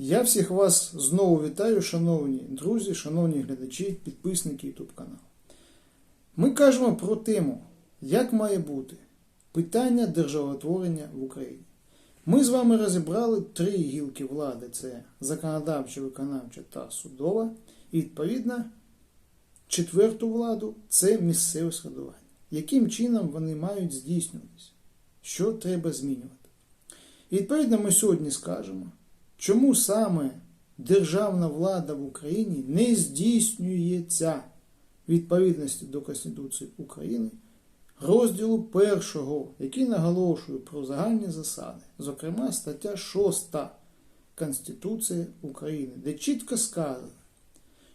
Я всіх вас знову вітаю, шановні друзі, шановні глядачі, підписники YouTube каналу. Ми кажемо про тему, як має бути питання державотворення в Україні. Ми з вами розібрали три гілки влади: це законодавча, виконавча та судова. І відповідно четверту владу це місцеве складування. Яким чином вони мають здійснюватися? Що треба змінювати? І відповідно ми сьогодні скажемо, чому саме державна влада в Україні не здійснюється відповідності до Конституції України розділу першого, який наголошує про загальні засади, зокрема стаття 6 Конституції України, де чітко сказано,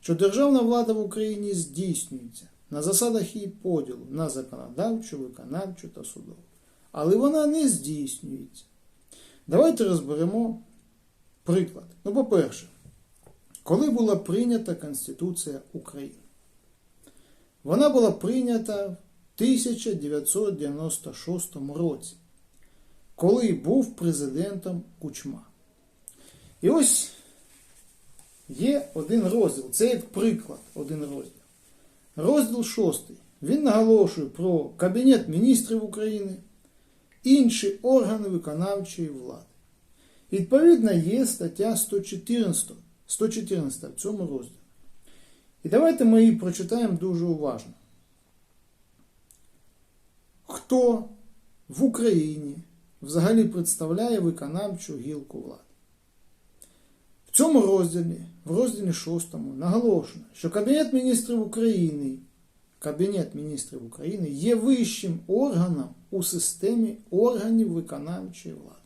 що державна влада в Україні здійснюється на засадах її поділу на законодавчу, виконавчу та судову. Але вона не здійснюється. Давайте розберемо приклад. Ну, по-перше, коли була прийнята Конституція України? Вона була прийнята в 1996 році, коли був президентом Кучма. І ось є один розділ, це як приклад, один розділ. Розділ 6. Він наголошує про Кабінет міністрів України, інші органи виконавчої влади. Відповідно, є стаття 114, 114 в цьому розділі. І давайте ми її прочитаємо дуже уважно. Хто в Україні взагалі представляє виконавчу гілку влади? В цьому розділі, в розділі 6, наголошено, що Кабінет міністрів України, Кабінет міністрів України є вищим органом у системі органів виконавчої влади.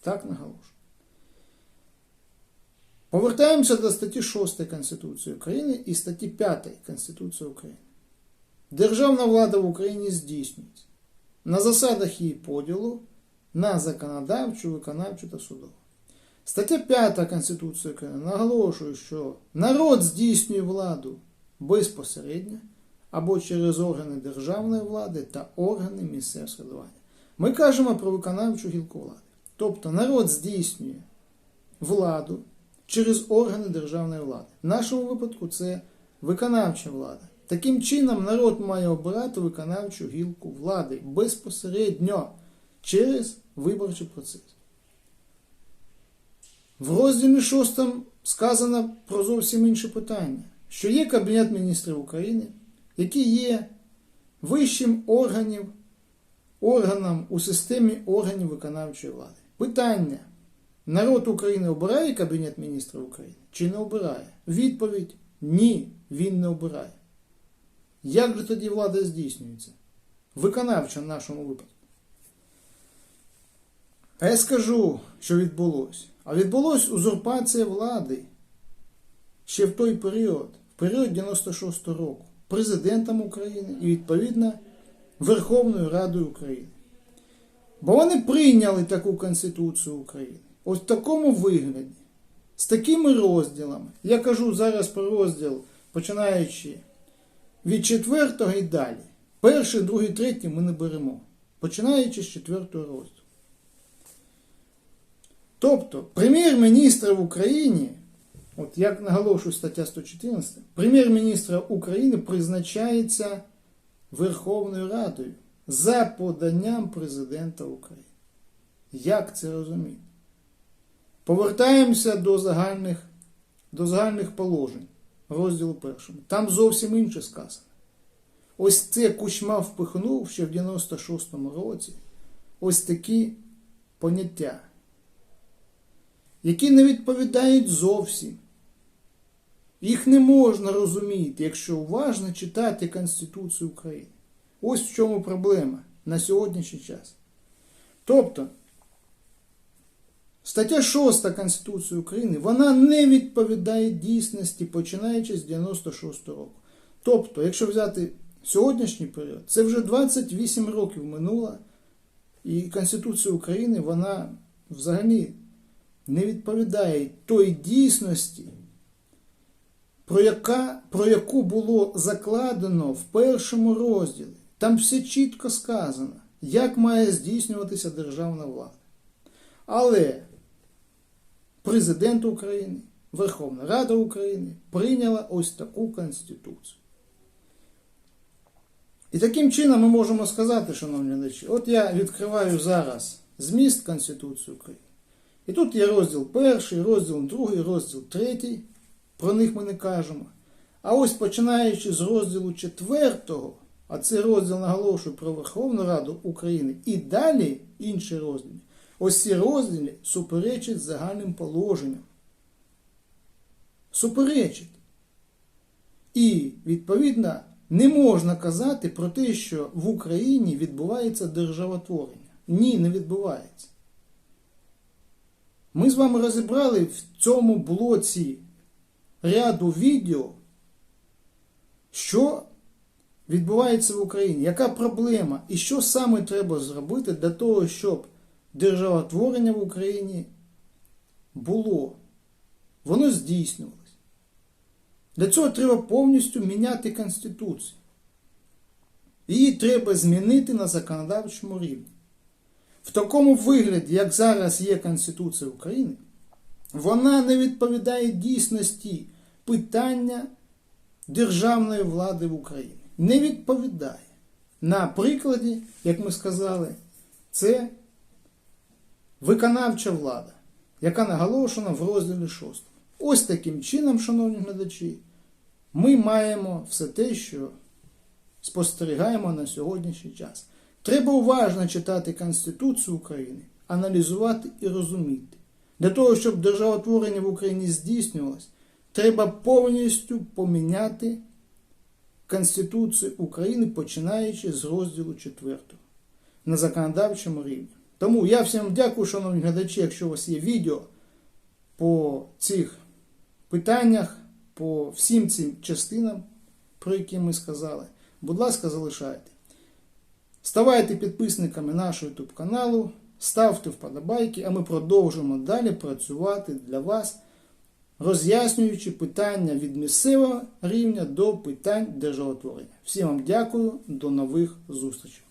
Так наголошую. Повертаємося до статті 6 Конституції України і статті 5 Конституції України. Державна влада в Україні здійснюється на засадах її поділу на законодавчу, виконавчу та судову. Стаття 5 Конституції України наголошує, що народ здійснює владу безпосередньо або через органи державної влади та органи місцевого самоврядування. Ми кажемо про виконавчу гілку влади. Тобто народ здійснює владу через органи державної влади. В нашому випадку це виконавча влада. Таким чином, народ має обирати виконавчу гілку влади безпосередньо через виборчий процес. В розділі 6 сказано про зовсім інше питання, що є Кабінет міністрів України, який є вищим органів, органом у системі органів виконавчої влади. Питання. Народ України обирає Кабінет міністрів України чи не обирає? Відповідь ні, він не обирає. Як же тоді влада здійснюється? Виконавча в нашому випадку. А я скажу, що відбулося. А відбулася узурпація влади ще в той період, в період 96-го року, президентом України і, відповідно, Верховною Радою України. Бо вони прийняли таку Конституцію України. Ось в такому вигляді, з такими розділами. Я кажу зараз про розділ, починаючи від четвертого і далі. Перший, другий, третій ми не беремо. Починаючи з четвертого розділу. Тобто, прем'єр-міністр в Україні, от як наголошую стаття 114, прем'єр-міністра України призначається Верховною Радою за поданням президента України. Як це розуміти? Повертаємося до загальних, до загальних положень розділу першому. Там зовсім інше сказано. Ось це Кучма впихнув ще в 96-му році ось такі поняття, які не відповідають зовсім. Їх не можна розуміти, якщо уважно читати Конституцію України. Ось в чому проблема на сьогоднішній час. Тобто, стаття 6 Конституції України вона не відповідає дійсності, починаючи з 96 року. Тобто, якщо взяти сьогоднішній період, це вже 28 років минуло, і Конституція України вона взагалі не відповідає той дійсності, про, яка, про яку було закладено в першому розділі. Там все чітко сказано, як має здійснюватися державна влада. Але Президент України, Верховна Рада України прийняла ось таку Конституцію. І таким чином ми можемо сказати, шановні глядачі, от я відкриваю зараз зміст Конституції України. І тут є розділ перший, розділ другий, розділ третій. Про них ми не кажемо. А ось починаючи з розділу четвертого, а це розділ наголошую про Верховну Раду України, і далі інші розділи. Ось ці розділи суперечать загальним положенням. Суперечить. І, відповідно, не можна казати про те, що в Україні відбувається державотворення. Ні, не відбувається. Ми з вами розібрали в цьому блоці ряду відео, що відбувається в Україні, яка проблема і що саме треба зробити для того, щоб державотворення в Україні було. Воно здійснювалось. Для цього треба повністю міняти Конституцію. Її треба змінити на законодавчому рівні. В такому вигляді, як зараз є Конституція України, вона не відповідає дійсності питання державної влади в Україні. Не відповідає. На прикладі, як ми сказали, це виконавча влада, яка наголошена в розділі 6. Ось таким чином, шановні глядачі, ми маємо все те, що спостерігаємо на сьогоднішній час. Треба уважно читати Конституцію України, аналізувати і розуміти. Для того, щоб державотворення в Україні здійснювалось, треба повністю поміняти Конституцію України, починаючи з розділу 4 на законодавчому рівні. Тому я всім дякую, шановні глядачі, якщо у вас є відео по цих питаннях, по всім цим частинам, про які ми сказали. Будь ласка, залишайте. Ставайте підписниками нашого YouTube каналу, ставте вподобайки, а ми продовжимо далі працювати для вас, роз'яснюючи питання від місцевого рівня до питань державотворення. Всім вам дякую, до нових зустрічей.